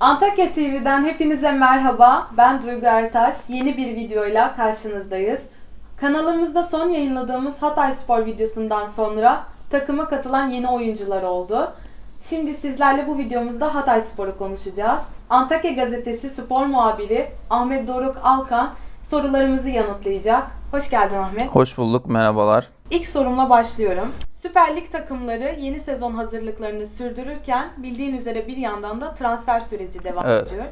Antakya TV'den hepinize merhaba. Ben Duygu Ertaş. Yeni bir videoyla karşınızdayız. Kanalımızda son yayınladığımız Hatay Spor videosundan sonra takıma katılan yeni oyuncular oldu. Şimdi sizlerle bu videomuzda Hatay Spor'u konuşacağız. Antakya Gazetesi spor muhabiri Ahmet Doruk Alkan sorularımızı yanıtlayacak. Hoş geldin Ahmet. Hoş bulduk, merhabalar. İlk sorumla başlıyorum. Süper Lig takımları yeni sezon hazırlıklarını sürdürürken bildiğin üzere bir yandan da transfer süreci devam Evet. ediyor.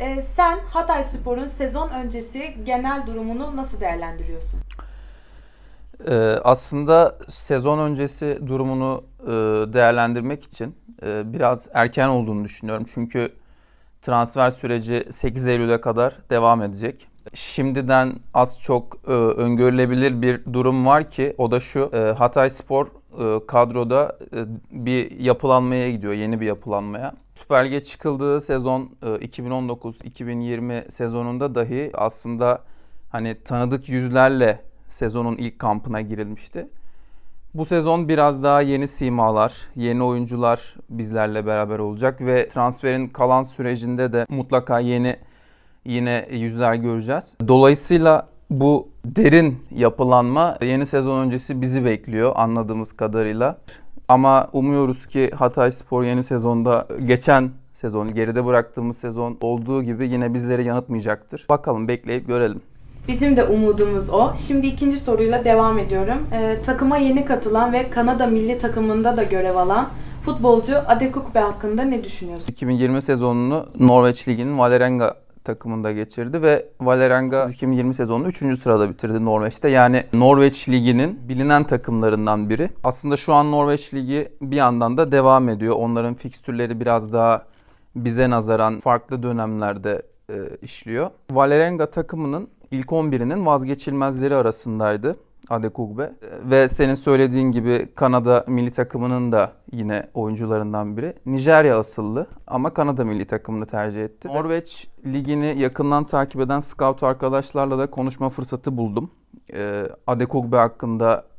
Ee, sen Hatay Spor'un sezon öncesi genel durumunu nasıl değerlendiriyorsun? Ee, aslında sezon öncesi durumunu e, değerlendirmek için e, biraz erken olduğunu düşünüyorum. Çünkü transfer süreci 8 Eylül'e kadar devam edecek. Şimdiden az çok e, öngörülebilir bir durum var ki o da şu. E, Hatay Spor e, kadroda e, bir yapılanmaya gidiyor, yeni bir yapılanmaya. Süper Lig'e çıkıldığı sezon e, 2019-2020 sezonunda dahi aslında hani tanıdık yüzlerle sezonun ilk kampına girilmişti. Bu sezon biraz daha yeni simalar, yeni oyuncular bizlerle beraber olacak ve transferin kalan sürecinde de mutlaka yeni yine yüzler göreceğiz. Dolayısıyla bu derin yapılanma yeni sezon öncesi bizi bekliyor anladığımız kadarıyla. Ama umuyoruz ki Hatay Spor yeni sezonda geçen sezonu geride bıraktığımız sezon olduğu gibi yine bizleri yanıltmayacaktır. Bakalım bekleyip görelim. Bizim de umudumuz o. Şimdi ikinci soruyla devam ediyorum. Ee, takıma yeni katılan ve Kanada milli takımında da görev alan futbolcu Adekukbe hakkında ne düşünüyorsun? 2020 sezonunu Norveç Ligi'nin Valerenga takımında geçirdi ve Valerenga 2020 sezonunu 3. sırada bitirdi Norveç'te. Yani Norveç Ligi'nin bilinen takımlarından biri. Aslında şu an Norveç Ligi bir yandan da devam ediyor. Onların fikstürleri biraz daha bize nazaran farklı dönemlerde e, işliyor. Valerenga takımının ilk 11'inin vazgeçilmezleri arasındaydı. Adekugbe ve senin söylediğin gibi Kanada milli takımının da yine oyuncularından biri. Nijerya asıllı ama Kanada milli takımını tercih etti. Norveç ligini yakından takip eden scout arkadaşlarla da konuşma fırsatı buldum. Ee, Adekugbe hakkında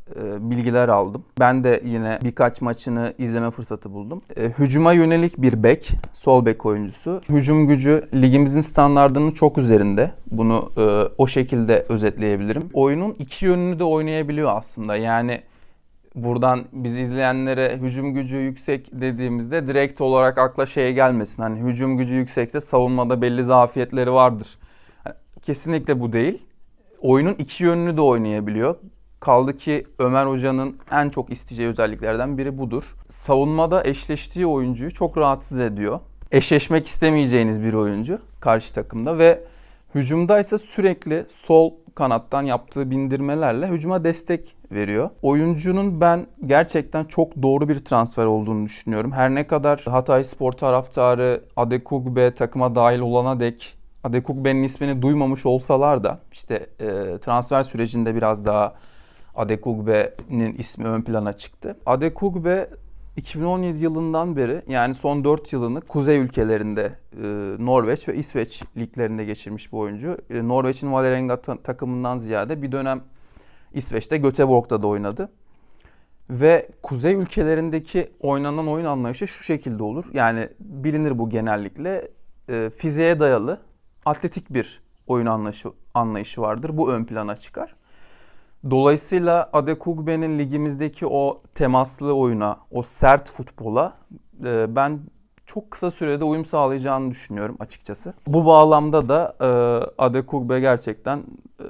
bilgiler aldım. Ben de yine birkaç maçını izleme fırsatı buldum. E, hücuma yönelik bir bek, sol bek oyuncusu. Hücum gücü ligimizin standartının çok üzerinde. Bunu e, o şekilde özetleyebilirim. Oyunun iki yönünü de oynayabiliyor aslında. Yani buradan bizi izleyenlere hücum gücü yüksek dediğimizde direkt olarak akla şey gelmesin. Hani hücum gücü yüksekse savunmada belli zafiyetleri vardır. Yani Kesinlikle bu değil. Oyunun iki yönünü de oynayabiliyor. Kaldı ki Ömer Hoca'nın en çok isteyeceği özelliklerden biri budur. Savunmada eşleştiği oyuncuyu çok rahatsız ediyor. Eşleşmek istemeyeceğiniz bir oyuncu karşı takımda ve hücumda ise sürekli sol kanattan yaptığı bindirmelerle hücuma destek veriyor. Oyuncunun ben gerçekten çok doğru bir transfer olduğunu düşünüyorum. Her ne kadar Hatay Spor taraftarı Adekugbe takıma dahil olana dek Adekugbe'nin ismini duymamış olsalar da işte e, transfer sürecinde biraz daha Adekugbe'nin ismi ön plana çıktı. Adekugbe 2017 yılından beri yani son 4 yılını kuzey ülkelerinde e, Norveç ve İsveç liglerinde geçirmiş bir oyuncu. E, Norveç'in Valerenga ta- takımından ziyade bir dönem İsveç'te Göteborg'da da oynadı. Ve kuzey ülkelerindeki oynanan oyun anlayışı şu şekilde olur. Yani bilinir bu genellikle. E, fiziğe dayalı, atletik bir oyun anlayışı, anlayışı vardır. Bu ön plana çıkar. Dolayısıyla Adekugbe'nin ligimizdeki o temaslı oyuna, o sert futbola e, ben çok kısa sürede uyum sağlayacağını düşünüyorum açıkçası. Bu bağlamda da e, Adekugbe gerçekten e,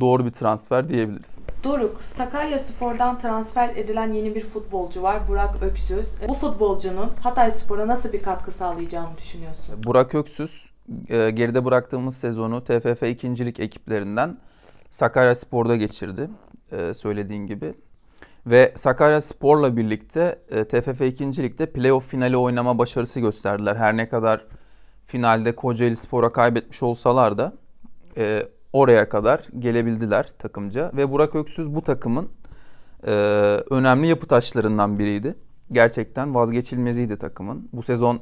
doğru bir transfer diyebiliriz. Doruk, Sakarya Spor'dan transfer edilen yeni bir futbolcu var Burak Öksüz. Bu futbolcunun Hatay Spor'a nasıl bir katkı sağlayacağını düşünüyorsun? Burak Öksüz e, geride bıraktığımız sezonu TFF 2. Lig ekiplerinden Sakarya Spor'da geçirdi e, söylediğin gibi. Ve Sakarya Spor'la birlikte TFF 2. Lig'de playoff finali oynama başarısı gösterdiler. Her ne kadar finalde Kocaeli Spor'a kaybetmiş olsalar da e, oraya kadar gelebildiler takımca. Ve Burak Öksüz bu takımın e, önemli yapı taşlarından biriydi. Gerçekten vazgeçilmeziydi takımın. Bu sezon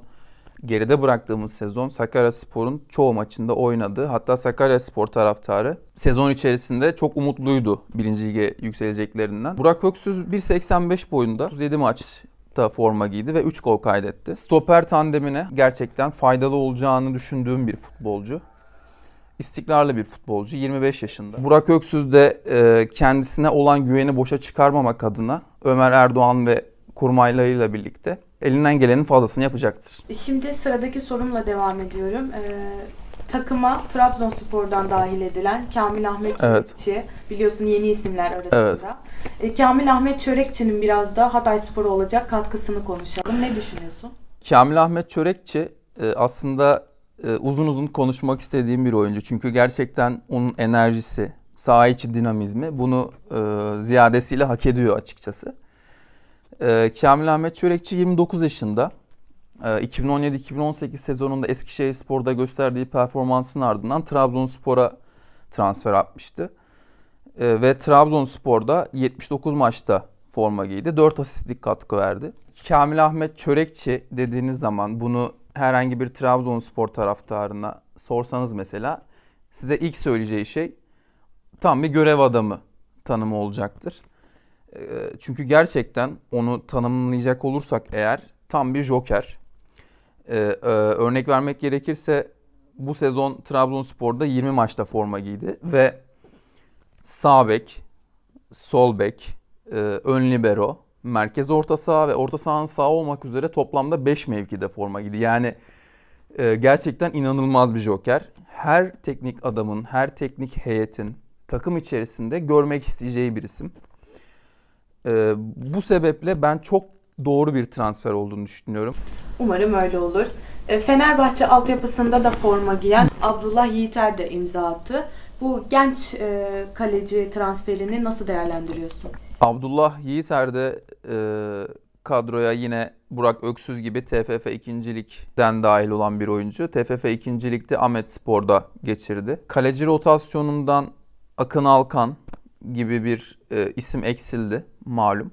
geride bıraktığımız sezon Sakaryaspor'un çoğu maçında oynadı. Hatta Sakaryaspor taraftarı sezon içerisinde çok umutluydu birinci lige yükseleceklerinden. Burak Öksüz 1.85 boyunda 37 maç da forma giydi ve 3 gol kaydetti. Stoper tandemine gerçekten faydalı olacağını düşündüğüm bir futbolcu. İstikrarlı bir futbolcu, 25 yaşında. Burak Öksüz de e, kendisine olan güveni boşa çıkarmamak adına Ömer Erdoğan ve kurmaylarıyla birlikte elinden gelenin fazlasını yapacaktır. Şimdi sıradaki sorumla devam ediyorum. Ee, takıma Trabzonspor'dan dahil edilen Kamil Ahmet Evet. Çörekçi, biliyorsun yeni isimler arasında. Evet. Ee, Kamil Ahmet Çörekçi'nin biraz da Hatay Spor'a olacak katkısını konuşalım. Ne düşünüyorsun? Kamil Ahmet Çörekçi e, aslında e, uzun uzun konuşmak istediğim bir oyuncu. Çünkü gerçekten onun enerjisi, saha içi dinamizmi bunu e, ziyadesiyle hak ediyor açıkçası. E, Kamil Ahmet Çörekçi 29 yaşında. E, 2017-2018 sezonunda Eskişehirspor'da gösterdiği performansın ardından Trabzonspor'a transfer yapmıştı. E, ve Trabzonspor'da 79 maçta forma giydi. 4 asistlik katkı verdi. Kamil Ahmet Çörekçi dediğiniz zaman bunu herhangi bir Trabzonspor taraftarına sorsanız mesela size ilk söyleyeceği şey tam bir görev adamı tanımı olacaktır. Ee, Çünkü gerçekten onu tanımlayacak olursak eğer tam bir joker. Ee, e, örnek vermek gerekirse bu sezon Trabzonspor'da 20 maçta forma giydi ve sağ bek, sol bek, e, ön libero, merkez orta saha ve orta sahanın sağ olmak üzere toplamda 5 mevkide forma giydi. Yani e, gerçekten inanılmaz bir joker. Her teknik adamın, her teknik heyetin takım içerisinde görmek isteyeceği bir isim. E, bu sebeple ben çok doğru bir transfer olduğunu düşünüyorum. Umarım öyle olur. Ee, Fenerbahçe altyapısında da forma giyen Abdullah Yiğiter de imza attı. Bu genç e, kaleci transferini nasıl değerlendiriyorsun? Abdullah Yiğiter de e, kadroya yine Burak Öksüz gibi TFF 2. Lig'den dahil olan bir oyuncu. TFF 2. Lig'de Ahmet Spor'da geçirdi. Kaleci rotasyonundan Akın Alkan gibi bir e, isim eksildi malum.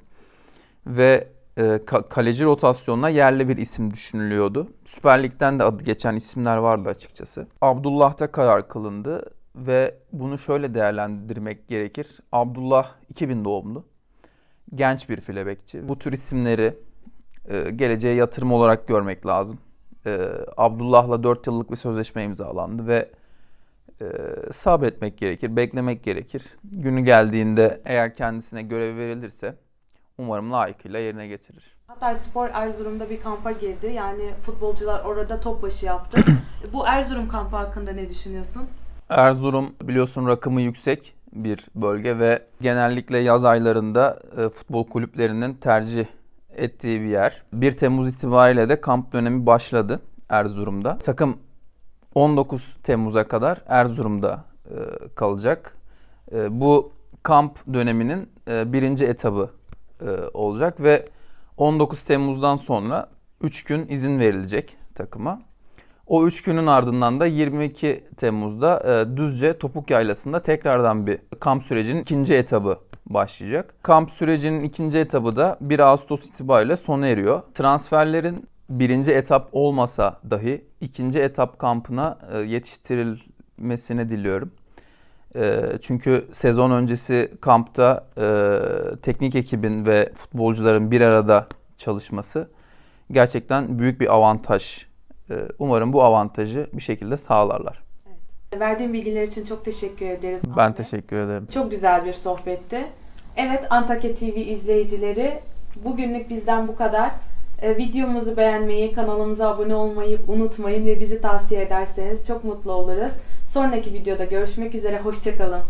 Ve e, ka- kaleci rotasyonuna yerli bir isim düşünülüyordu. Süper Lig'den de adı geçen isimler vardı açıkçası. Abdullah'ta karar kılındı ve bunu şöyle değerlendirmek gerekir. Abdullah 2000 doğumlu. Genç bir filebekçi. Bu tür isimleri e, geleceğe yatırım olarak görmek lazım. E, Abdullah'la 4 yıllık bir sözleşme imzalandı ve e, sabretmek gerekir, beklemek gerekir. Günü geldiğinde eğer kendisine görev verilirse umarım layıkıyla yerine getirir. Hatay Spor Erzurum'da bir kampa girdi. Yani futbolcular orada top başı yaptı. Bu Erzurum kampı hakkında ne düşünüyorsun? Erzurum biliyorsun rakımı yüksek bir bölge ve genellikle yaz aylarında e, futbol kulüplerinin tercih ettiği bir yer. 1 Temmuz itibariyle de kamp dönemi başladı Erzurum'da. Takım 19 Temmuz'a kadar Erzurum'da e, kalacak. E, bu kamp döneminin e, birinci etabı olacak ve 19 Temmuz'dan sonra 3 gün izin verilecek takıma. O 3 günün ardından da 22 Temmuz'da Düzce Topuk Yaylası'nda tekrardan bir kamp sürecinin ikinci etabı başlayacak. Kamp sürecinin ikinci etabı da 1 Ağustos itibariyle sona eriyor. Transferlerin birinci etap olmasa dahi ikinci etap kampına e, yetiştirilmesini diliyorum. E, çünkü sezon öncesi kampta e, teknik ekibin ve futbolcuların bir arada çalışması gerçekten büyük bir avantaj. E, umarım bu avantajı bir şekilde sağlarlar. Verdiğin bilgiler için çok teşekkür ederiz. Ben Ahmet. teşekkür ederim. Çok güzel bir sohbetti. Evet Antakya TV izleyicileri bugünlük bizden bu kadar. Ee, videomuzu beğenmeyi, kanalımıza abone olmayı unutmayın ve bizi tavsiye ederseniz çok mutlu oluruz. Sonraki videoda görüşmek üzere, hoşçakalın.